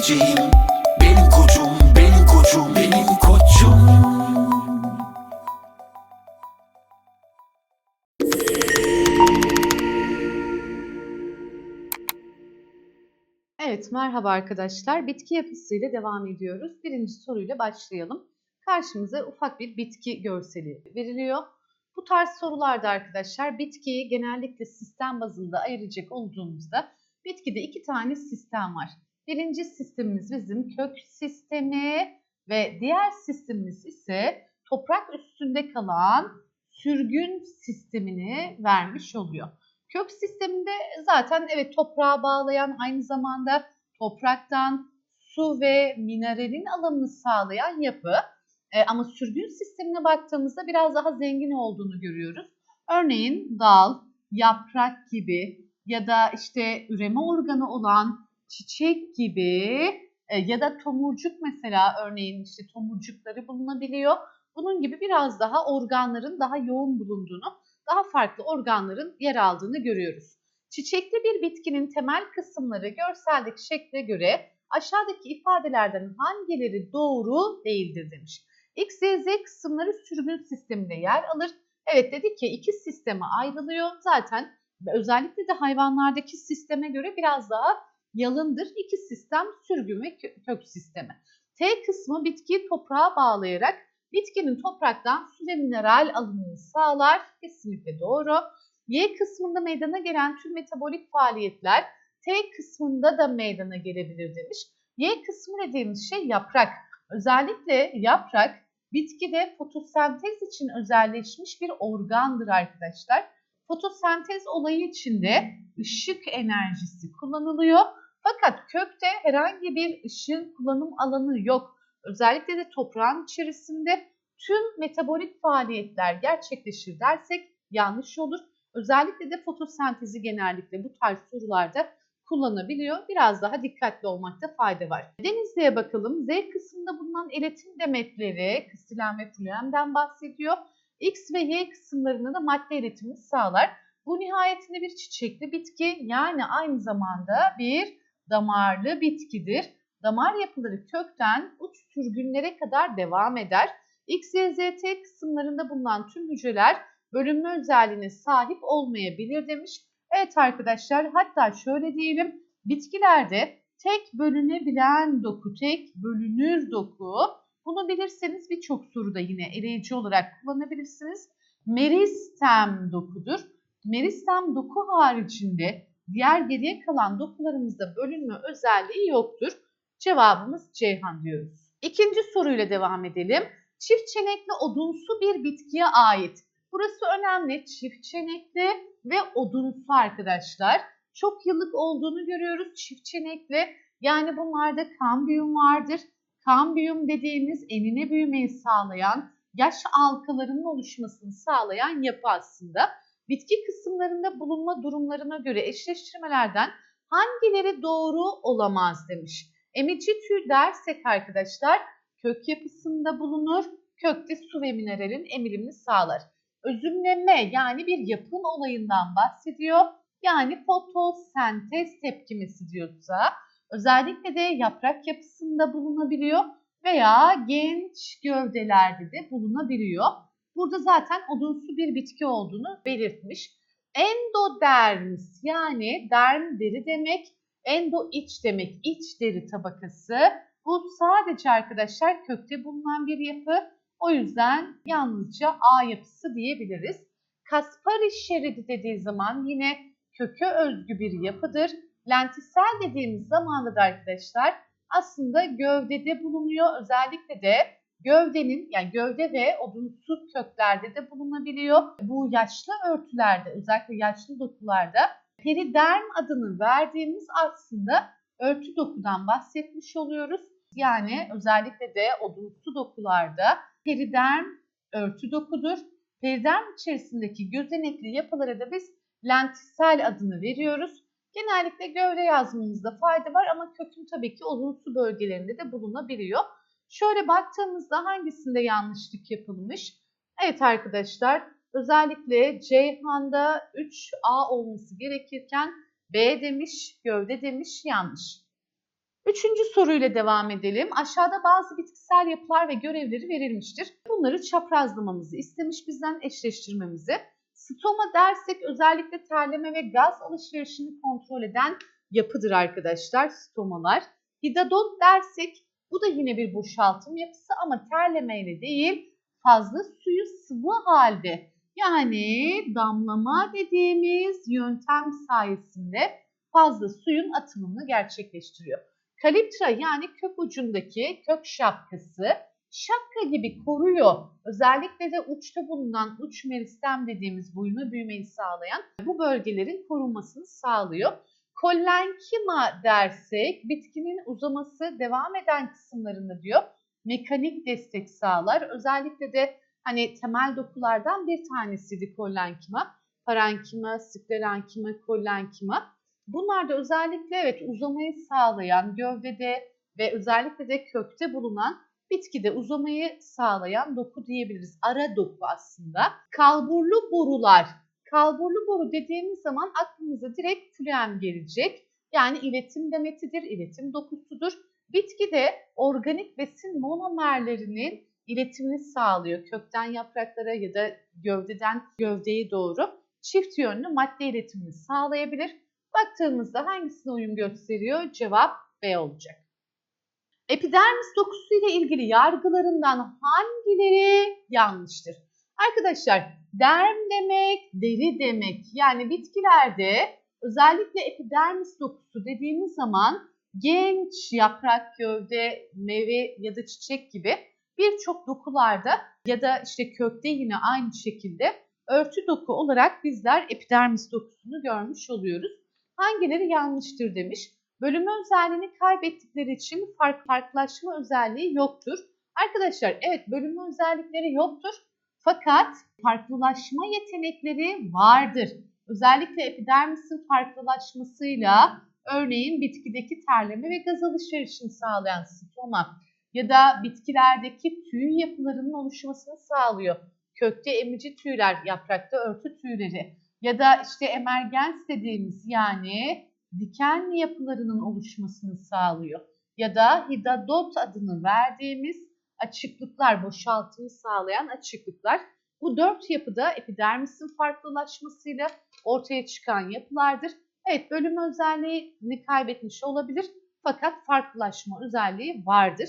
geleceğim Benim koçum, benim koçum, benim koçum Evet, merhaba arkadaşlar. Bitki yapısıyla devam ediyoruz. Birinci soruyla başlayalım. Karşımıza ufak bir bitki görseli veriliyor. Bu tarz sorularda arkadaşlar bitkiyi genellikle sistem bazında ayıracak olduğumuzda bitkide iki tane sistem var. Birinci sistemimiz bizim kök sistemi ve diğer sistemimiz ise toprak üstünde kalan sürgün sistemini vermiş oluyor. Kök sisteminde zaten evet toprağa bağlayan aynı zamanda topraktan su ve mineralin alımını sağlayan yapı. E, ama sürgün sistemine baktığımızda biraz daha zengin olduğunu görüyoruz. Örneğin dal, yaprak gibi ya da işte üreme organı olan çiçek gibi e, ya da tomurcuk mesela örneğin işte tomurcukları bulunabiliyor. Bunun gibi biraz daha organların daha yoğun bulunduğunu daha farklı organların yer aldığını görüyoruz. Çiçekli bir bitkinin temel kısımları görseldeki şekle göre aşağıdaki ifadelerden hangileri doğru değildir demiş. X, Y, Z kısımları sürgün sisteminde yer alır. Evet dedik ki iki sisteme ayrılıyor. Zaten özellikle de hayvanlardaki sisteme göre biraz daha yalındır. İki sistem sürgün ve kök sistemi. T kısmı bitkiyi toprağa bağlayarak bitkinin topraktan su ve mineral alımını sağlar. Kesinlikle doğru. Y kısmında meydana gelen tüm metabolik faaliyetler T kısmında da meydana gelebilir demiş. Y kısmı dediğimiz şey yaprak. Özellikle yaprak bitkide fotosentez için özelleşmiş bir organdır arkadaşlar. Fotosentez olayı içinde ışık enerjisi kullanılıyor. Fakat kökte herhangi bir ışığın kullanım alanı yok. Özellikle de toprağın içerisinde tüm metabolik faaliyetler gerçekleşir dersek yanlış olur. Özellikle de fotosentezi genellikle bu tarz sorularda kullanabiliyor. Biraz daha dikkatli olmakta fayda var. Denizli'ye bakalım. Z kısmında bulunan iletim demetleri kıstilen ve fluemden bahsediyor. X ve Y kısımlarında da madde iletimini sağlar. Bu nihayetinde bir çiçekli bitki yani aynı zamanda bir damarlı bitkidir. Damar yapıları kökten uç sürgünlere kadar devam eder. X, Y, Z, T kısımlarında bulunan tüm hücreler bölünme özelliğine sahip olmayabilir demiş. Evet arkadaşlar hatta şöyle diyelim bitkilerde tek bölünebilen doku, tek bölünür doku bunu bilirseniz birçok soruda yine eleyici olarak kullanabilirsiniz. Meristem dokudur. Meristem doku haricinde diğer geriye kalan dokularımızda bölünme özelliği yoktur. Cevabımız Ceyhan diyoruz. İkinci soruyla devam edelim. Çift çenekli odunsu bir bitkiye ait. Burası önemli. Çift çenekli ve odunsu arkadaşlar. Çok yıllık olduğunu görüyoruz çift çenekli. Yani bunlarda kambiyum vardır. Kambiyum dediğimiz enine büyümeyi sağlayan, yaş halkalarının oluşmasını sağlayan yapı aslında. Bitki kısımlarında bulunma durumlarına göre eşleştirmelerden hangileri doğru olamaz demiş. Emici tür dersek arkadaşlar kök yapısında bulunur, kökte su ve mineralin emilimini sağlar. Özümleme yani bir yapım olayından bahsediyor. Yani fotosentez tepkimesi diyorsa özellikle de yaprak yapısında bulunabiliyor veya genç gövdelerde de bulunabiliyor. Burada zaten odunsu bir bitki olduğunu belirtmiş. Endodermis yani derm deri demek, endo iç demek iç deri tabakası. Bu sadece arkadaşlar kökte bulunan bir yapı. O yüzden yalnızca A yapısı diyebiliriz. Kaspari şeridi dediği zaman yine köke özgü bir yapıdır. Lentisel dediğimiz zamanda da arkadaşlar aslında gövdede bulunuyor. Özellikle de gövdenin yani gövde ve odunsu köklerde de bulunabiliyor. Bu yaşlı örtülerde özellikle yaşlı dokularda periderm adını verdiğimiz aslında örtü dokudan bahsetmiş oluyoruz. Yani özellikle de odunsu dokularda periderm örtü dokudur. Periderm içerisindeki gözenekli yapılara da biz lentisel adını veriyoruz. Genellikle gövde yazmamızda fayda var ama kökün tabii ki odunsu bölgelerinde de bulunabiliyor. Şöyle baktığımızda hangisinde yanlışlık yapılmış? Evet arkadaşlar özellikle Ceyhan'da 3A olması gerekirken B demiş, gövde demiş yanlış. Üçüncü soruyla devam edelim. Aşağıda bazı bitkisel yapılar ve görevleri verilmiştir. Bunları çaprazlamamızı istemiş bizden eşleştirmemizi. Stoma dersek özellikle terleme ve gaz alışverişini kontrol eden yapıdır arkadaşlar stomalar. Hidadot dersek bu da yine bir boşaltım yapısı ama terlemeyle değil fazla suyu sıvı halde yani damlama dediğimiz yöntem sayesinde fazla suyun atımını gerçekleştiriyor. Kaliptra yani kök ucundaki kök şapkası şapka gibi koruyor. Özellikle de uçta bulunan uç meristem dediğimiz boyuna büyümeyi sağlayan bu bölgelerin korunmasını sağlıyor. Kollenkima dersek bitkinin uzaması devam eden kısımlarında diyor mekanik destek sağlar. Özellikle de hani temel dokulardan bir tanesiydi kollenkima. Parenkima, sklerenkima, kollenkima. Bunlar da özellikle evet uzamayı sağlayan gövdede ve özellikle de kökte bulunan bitkide uzamayı sağlayan doku diyebiliriz. Ara doku aslında. Kalburlu borular. Kalburlu boru dediğimiz zaman aklımıza direkt fluem gelecek. Yani iletim demetidir, iletim dokusudur. Bitki de organik besin monomerlerinin iletimini sağlıyor. Kökten yapraklara ya da gövdeden gövdeye doğru çift yönlü madde iletimini sağlayabilir. Baktığımızda hangisine uyum gösteriyor? Cevap B olacak. Epidermis dokusu ile ilgili yargılarından hangileri yanlıştır? Arkadaşlar derm demek, deri demek. Yani bitkilerde özellikle epidermis dokusu dediğimiz zaman genç yaprak, gövde, meyve ya da çiçek gibi birçok dokularda ya da işte kökte yine aynı şekilde örtü doku olarak bizler epidermis dokusunu görmüş oluyoruz. Hangileri yanlıştır demiş. Bölünme özelliğini kaybettikleri için fark, farklılaşma özelliği yoktur. Arkadaşlar evet bölünme özellikleri yoktur. Fakat farklılaşma yetenekleri vardır. Özellikle epidermisin farklılaşmasıyla örneğin bitkideki terleme ve gaz alışverişini sağlayan stoma ya da bitkilerdeki tüy yapılarının oluşmasını sağlıyor. Kökte emici tüyler, yaprakta örtü tüyleri ya da işte emergens dediğimiz yani diken yapılarının oluşmasını sağlıyor. Ya da hidadot adını verdiğimiz açıklıklar, boşaltımı sağlayan açıklıklar. Bu dört yapıda epidermisin farklılaşmasıyla ortaya çıkan yapılardır. Evet bölüm özelliğini kaybetmiş olabilir fakat farklılaşma özelliği vardır.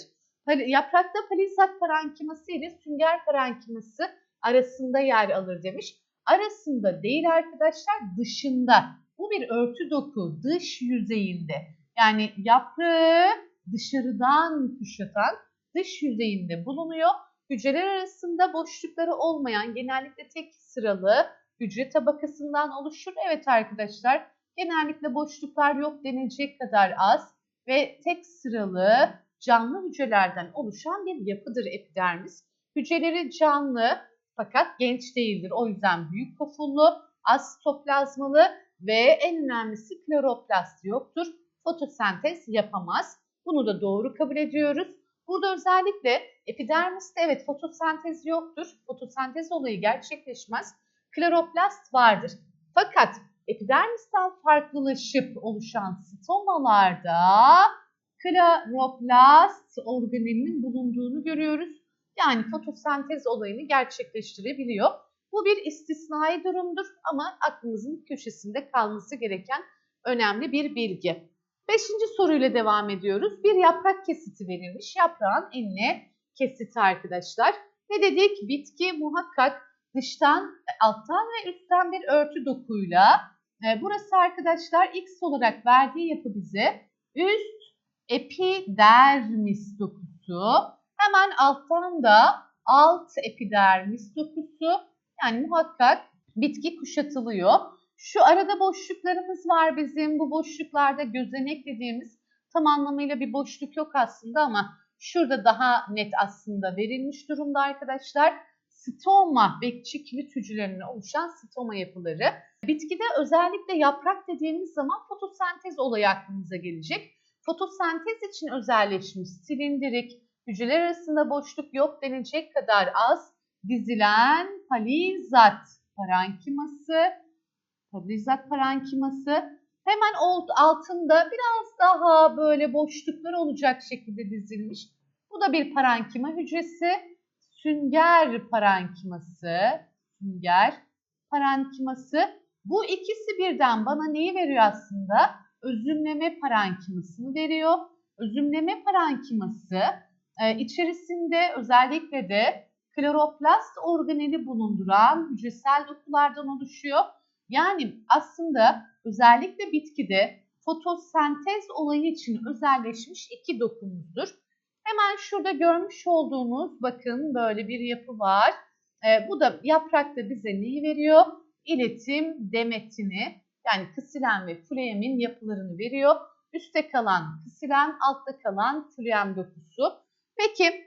Yaprakta palizat parenkiması ile sünger parenkiması arasında yer alır demiş. Arasında değil arkadaşlar dışında. Bu bir örtü doku dış yüzeyinde. Yani yaprağı dışarıdan kuşatan dış yüzeyinde bulunuyor. Hücreler arasında boşlukları olmayan genellikle tek sıralı hücre tabakasından oluşur. Evet arkadaşlar genellikle boşluklar yok denilecek kadar az ve tek sıralı canlı hücrelerden oluşan bir yapıdır epidermis. Hücreleri canlı fakat genç değildir. O yüzden büyük kofullu, az sitoplazmalı ve en önemlisi kloroplast yoktur. Fotosentez yapamaz. Bunu da doğru kabul ediyoruz. Burada özellikle epidermiste evet fotosentez yoktur. Fotosentez olayı gerçekleşmez. Kloroplast vardır. Fakat epidermisten farklılaşıp oluşan stomalarda kloroplast organelinin bulunduğunu görüyoruz. Yani fotosentez olayını gerçekleştirebiliyor. Bu bir istisnai durumdur ama aklımızın köşesinde kalması gereken önemli bir bilgi. Beşinci soruyla devam ediyoruz. Bir yaprak kesiti verilmiş. Yaprağın enine kesiti arkadaşlar. Ne dedik? Bitki muhakkak dıştan, alttan ve üstten bir örtü dokuyla. E, burası arkadaşlar X olarak verdiği yapı bize üst epidermis dokusu. Hemen alttan da alt epidermis dokusu. Yani muhakkak bitki kuşatılıyor. Şu arada boşluklarımız var bizim. Bu boşluklarda gözenek dediğimiz tam anlamıyla bir boşluk yok aslında ama şurada daha net aslında verilmiş durumda arkadaşlar. Stoma, bekçi kilit hücrelerine oluşan stoma yapıları. Bitkide özellikle yaprak dediğimiz zaman fotosentez olayı aklımıza gelecek. Fotosentez için özelleşmiş silindirik, hücreler arasında boşluk yok denecek kadar az dizilen palizat parenkiması, palizat parenkiması Hemen ol- altında biraz daha böyle boşluklar olacak şekilde dizilmiş. Bu da bir parankima hücresi. Sünger parankiması. Sünger parankiması. Bu ikisi birden bana neyi veriyor aslında? Özümleme parankimasını veriyor. Özümleme parankiması e, içerisinde özellikle de kloroplast organeli bulunduran hücresel dokulardan oluşuyor. Yani aslında özellikle bitkide fotosentez olayı için özelleşmiş iki dokumuzdur. Hemen şurada görmüş olduğunuz bakın böyle bir yapı var. E, bu da yaprakta bize neyi veriyor? İletim demetini yani kısilen ve fluemin yapılarını veriyor. Üste kalan kısilen, altta kalan fluem dokusu. Peki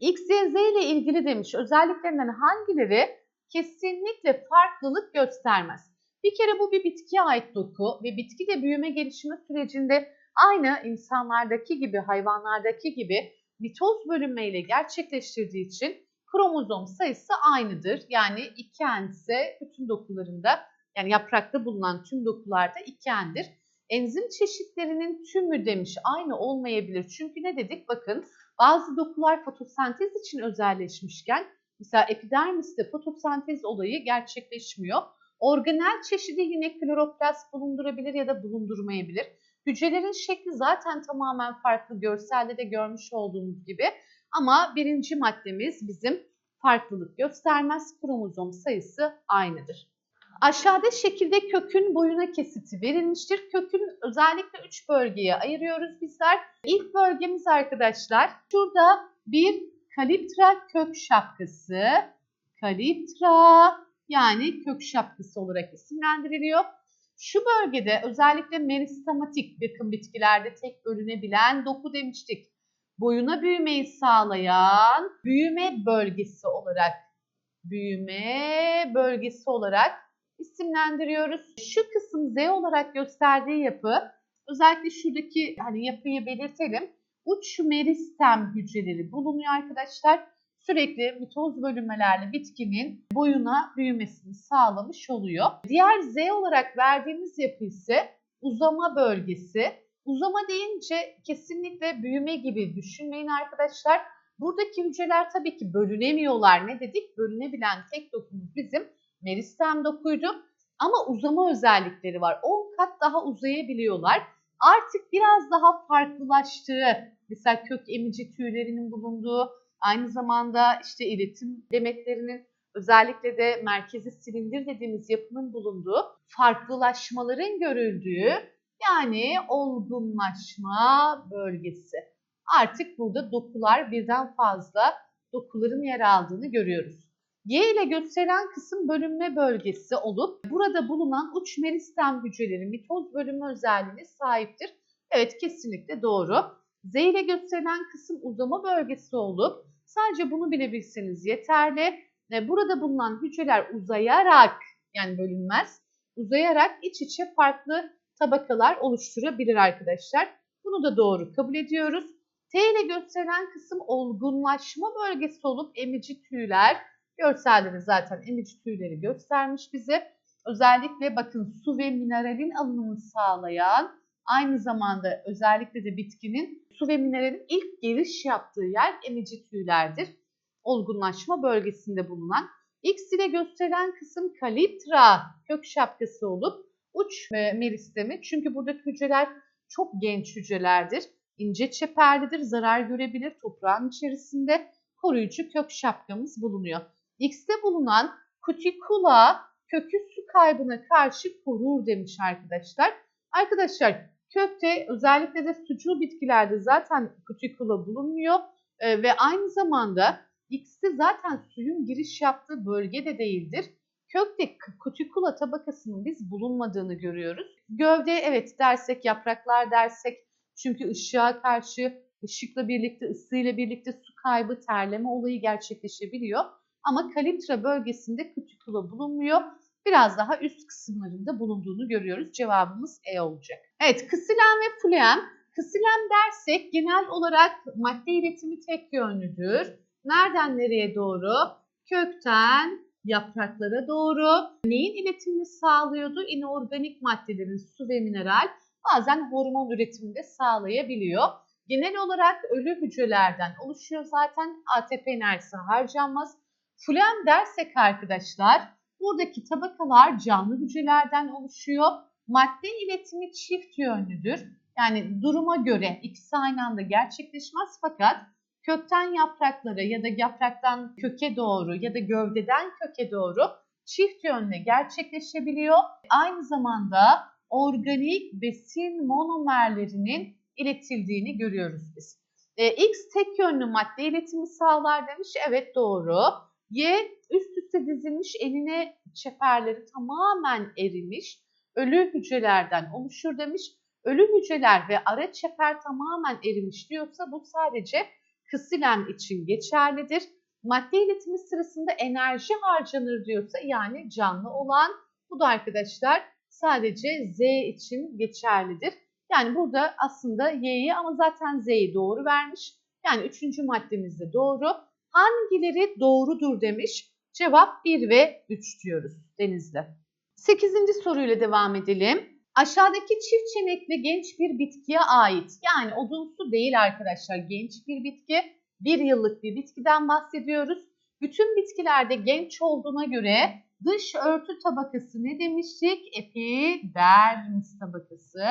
X, Y, Z ile ilgili demiş özelliklerinden hangileri kesinlikle farklılık göstermez? Bir kere bu bir bitkiye ait doku ve bitki de büyüme gelişimi sürecinde aynı insanlardaki gibi, hayvanlardaki gibi mitoz bölünmeyle gerçekleştirdiği için kromozom sayısı aynıdır. Yani 2N ise bütün dokularında yani yaprakta bulunan tüm dokularda 2N'dir. Enzim çeşitlerinin tümü demiş aynı olmayabilir. Çünkü ne dedik? Bakın bazı dokular fotosentez için özelleşmişken mesela epidermiste fotosentez olayı gerçekleşmiyor. Organel çeşidi yine kloroplast bulundurabilir ya da bulundurmayabilir. Hücrelerin şekli zaten tamamen farklı görselde de görmüş olduğumuz gibi. Ama birinci maddemiz bizim farklılık göstermez. Kromozom sayısı aynıdır. Aşağıda şekilde kökün boyuna kesiti verilmiştir. Kökün özellikle 3 bölgeye ayırıyoruz bizler. İlk bölgemiz arkadaşlar şurada bir kaliptra kök şapkası. Kaliptra yani kök şapkası olarak isimlendiriliyor. Şu bölgede özellikle meristematik bakın bitkilerde tek bölünebilen doku demiştik. Boyuna büyümeyi sağlayan büyüme bölgesi olarak büyüme bölgesi olarak isimlendiriyoruz. Şu kısım Z olarak gösterdiği yapı özellikle şuradaki hani yapıyı belirtelim. Uç meristem hücreleri bulunuyor arkadaşlar. Sürekli mitoz bölünmelerle bitkinin boyuna büyümesini sağlamış oluyor. Diğer Z olarak verdiğimiz yapı ise uzama bölgesi. Uzama deyince kesinlikle büyüme gibi düşünmeyin arkadaşlar. Buradaki hücreler tabii ki bölünemiyorlar. Ne dedik? Bölünebilen tek dokumuz bizim meristem dokuydu. Ama uzama özellikleri var. 10 kat daha uzayabiliyorlar. Artık biraz daha farklılaştığı, mesela kök emici tüylerinin bulunduğu, aynı zamanda işte iletim demetlerinin özellikle de merkezi silindir dediğimiz yapının bulunduğu farklılaşmaların görüldüğü yani olgunlaşma bölgesi. Artık burada dokular birden fazla dokuların yer aldığını görüyoruz. Y ile gösterilen kısım bölünme bölgesi olup burada bulunan uç meristem hücreleri mitoz bölünme özelliğine sahiptir. Evet kesinlikle doğru. Z ile gösterilen kısım uzama bölgesi olup sadece bunu bilebilseniz yeterli. Ve Burada bulunan hücreler uzayarak yani bölünmez, uzayarak iç içe farklı tabakalar oluşturabilir arkadaşlar. Bunu da doğru kabul ediyoruz. T ile gösterilen kısım olgunlaşma bölgesi olup emici tüyler, Görselde de zaten emici tüyleri göstermiş bize. Özellikle bakın su ve mineralin alınımını sağlayan, aynı zamanda özellikle de bitkinin su ve mineralin ilk giriş yaptığı yer emici tüylerdir. Olgunlaşma bölgesinde bulunan. X ile gösterilen kısım kalitra kök şapkası olup uç meristemi. Çünkü buradaki hücreler çok genç hücrelerdir. İnce çeperlidir, zarar görebilir toprağın içerisinde koruyucu kök şapkamız bulunuyor. X'te bulunan kutikula kökü su kaybına karşı korur demiş arkadaşlar. Arkadaşlar kökte özellikle de sucul bitkilerde zaten kutikula bulunmuyor Ee, ve aynı zamanda X'te zaten suyun giriş yaptığı bölge de değildir. Kökte kutikula tabakasının biz bulunmadığını görüyoruz. Gövde evet dersek yapraklar dersek çünkü ışığa karşı ışıkla birlikte ısıyla birlikte su kaybı terleme olayı gerçekleşebiliyor. Ama kaliptra bölgesinde kutikula bulunmuyor. Biraz daha üst kısımlarında bulunduğunu görüyoruz. Cevabımız E olacak. Evet kısilen ve fluem. Kısilen dersek genel olarak madde iletimi tek yönlüdür. Nereden nereye doğru? Kökten yapraklara doğru. Neyin iletimini sağlıyordu? İnorganik maddelerin su ve mineral bazen hormon üretimini de sağlayabiliyor. Genel olarak ölü hücrelerden oluşuyor zaten ATP enerjisi harcanmaz. Flem dersek arkadaşlar buradaki tabakalar canlı hücrelerden oluşuyor. Madde iletimi çift yönlüdür. Yani duruma göre ikisi aynı anda gerçekleşmez fakat kökten yapraklara ya da yapraktan köke doğru ya da gövdeden köke doğru çift yönle gerçekleşebiliyor. Aynı zamanda organik besin monomerlerinin iletildiğini görüyoruz biz. E, X tek yönlü madde iletimi sağlar demiş. Evet doğru. Y üst üste dizilmiş enine çeperleri tamamen erimiş. Ölü hücrelerden oluşur demiş. Ölü hücreler ve ara çeper tamamen erimiş diyorsa bu sadece kısilem için geçerlidir. Madde iletimi sırasında enerji harcanır diyorsa yani canlı olan bu da arkadaşlar sadece Z için geçerlidir. Yani burada aslında Y'yi ama zaten Z'yi doğru vermiş. Yani üçüncü maddemiz de doğru. Hangileri doğrudur demiş. Cevap 1 ve 3 diyoruz Denizli. Sekizinci soruyla devam edelim. Aşağıdaki çift çenekli genç bir bitkiye ait. Yani odunsu değil arkadaşlar genç bir bitki. Bir yıllık bir bitkiden bahsediyoruz. Bütün bitkilerde genç olduğuna göre dış örtü tabakası ne demiştik? Epidermis tabakası.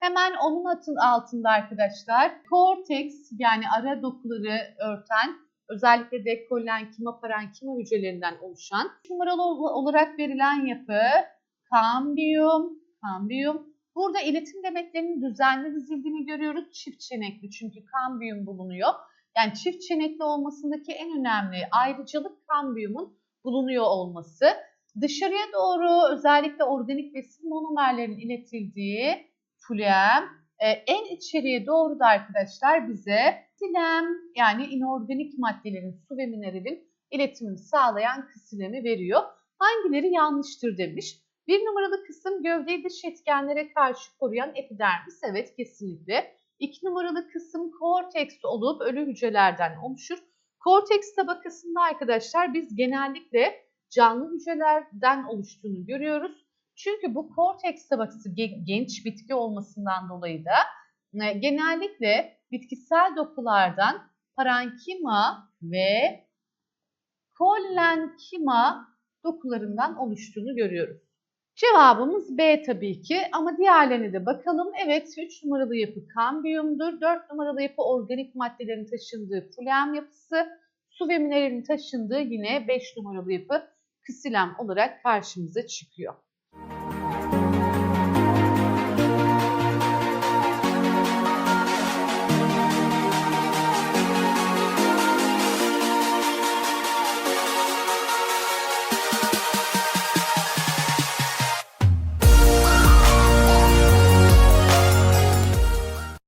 Hemen onun altında arkadaşlar korteks yani ara dokuları örten özellikle dekollenkima parenkima hücrelerinden oluşan numaralı olarak verilen yapı kambiyum, kambiyum. Burada iletim demetlerinin düzenli dizildiğini görüyoruz. Çift çenekli çünkü kambiyum bulunuyor. Yani çift çenekli olmasındaki en önemli ayrıcalık kambiyumun bulunuyor olması. Dışarıya doğru özellikle organik besin monomerlerin iletildiği fulem, e, en içeriye doğru da arkadaşlar bize silem yani inorganik maddelerin su ve mineralin iletimini sağlayan kısilemi veriyor. Hangileri yanlıştır demiş. Bir numaralı kısım gövdeyi dış etkenlere karşı koruyan epidermis. Evet kesinlikle. İki numaralı kısım korteks olup ölü hücrelerden oluşur. Korteks tabakasında arkadaşlar biz genellikle canlı hücrelerden oluştuğunu görüyoruz. Çünkü bu korteks tabakası genç bitki olmasından dolayı da e, genellikle bitkisel dokulardan parenkima ve kollenkima dokularından oluştuğunu görüyoruz. Cevabımız B tabii ki ama diğerlerine de bakalım. Evet 3 numaralı yapı kambiyumdur. 4 numaralı yapı organik maddelerin taşındığı fulem yapısı. Su ve mineralin taşındığı yine 5 numaralı yapı kısilem olarak karşımıza çıkıyor.